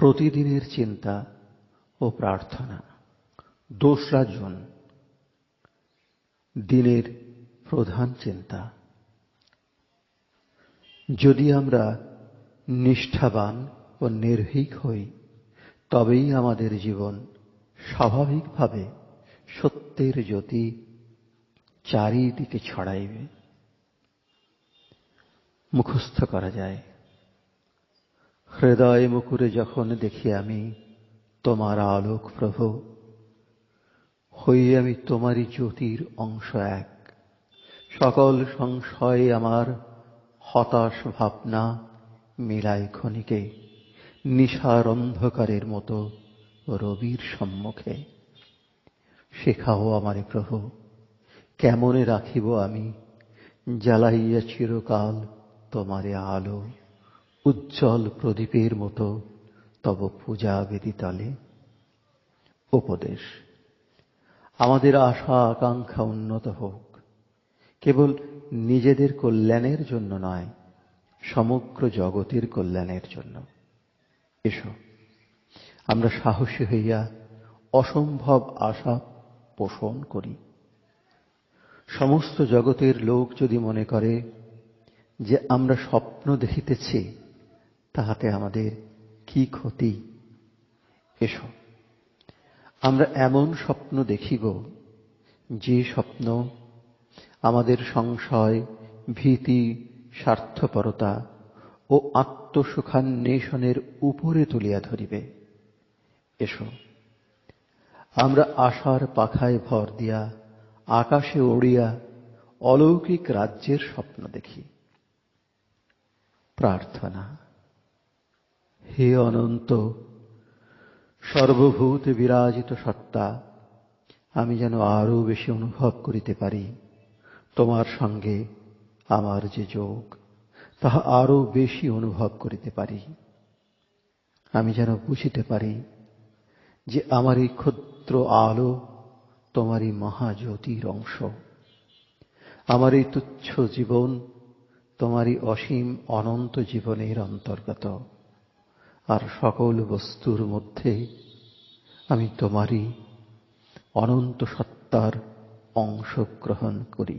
প্রতিদিনের চিন্তা ও প্রার্থনা। দোসরা জুন দিনের প্রধান চিন্তা। যদি আমরা নিষ্ঠাবান ও নির্ভীক হই, তবেই আমাদের জীবন স্বাভাবিকভাবে সত্যের জ্যোতি চারিদিকে ছড়াইবে। মুখস্থ করা যায়। হৃদয় মুকুরে যখন দেখি আমি তোমার আলোক প্রভু হই আমি তোমারই জ্যোতির অংশ এক। সকল সংশয় আমার হতাশ ভাবনা মিলাই ক্ষণিকে, নিশার অন্ধকারের মতো রবির সম্মুখে। শেখাও আমারে প্রভু, কেমনে রাখিব আমি, জ্বালাইয়া চিরকাল তোমারে আলো। উজ্জ্বল প্রদীপের মতো তব পূজা বেদিতলে উপদেশ। আমাদের আশা আকাঙ্ক্ষা উন্নত হোক। কেবল নিজেদের কল্যাণের জন্য নয়, সমগ্র জগতের কল্যাণের জন্য। এসো, আমরা সাহসী হইয়া অসম্ভব আশা পোষণ করি। সমস্ত জগতের লোক যদি মনে করে যে আমরা স্বপ্ন দেখিতেছি তাহাতে আমাদের কি ক্ষতি? এসো, আমরা এমন স্বপ্ন দেখিব যে স্বপ্ন আমাদের সংশয়, ভীতি, স্বার্থপরতা ও আত্মসুখান্বেষণের উপরে তুলিয়া ধরিবে। এসো, আমরা আশার পাখায় ভর দিয়া আকাশে উড়িয়া অলৌকিক রাজ্যের স্বপ্ন দেখি। প্রার্থনা। হে অনন্ত, সর্বভূত বিরাজিত সত্তা, আমি যেন আরও বেশি অনুভব করিতে পারি। তোমার সঙ্গে আমার যে যোগ, তাহা আরও বেশি অনুভব করিতে পারি। আমি যেন বুঝিতে পারি যে আমার এই ক্ষুদ্র আলো তোমারই মহাজ্যোতির অংশ। আমার এই তুচ্ছ জীবন তোমারই অসীম অনন্ত জীবনের অন্তর্গত। আর সকল বস্তুর মধ্যে আমি তোমারই অনন্ত সত্তার অংশ গ্রহণ করি।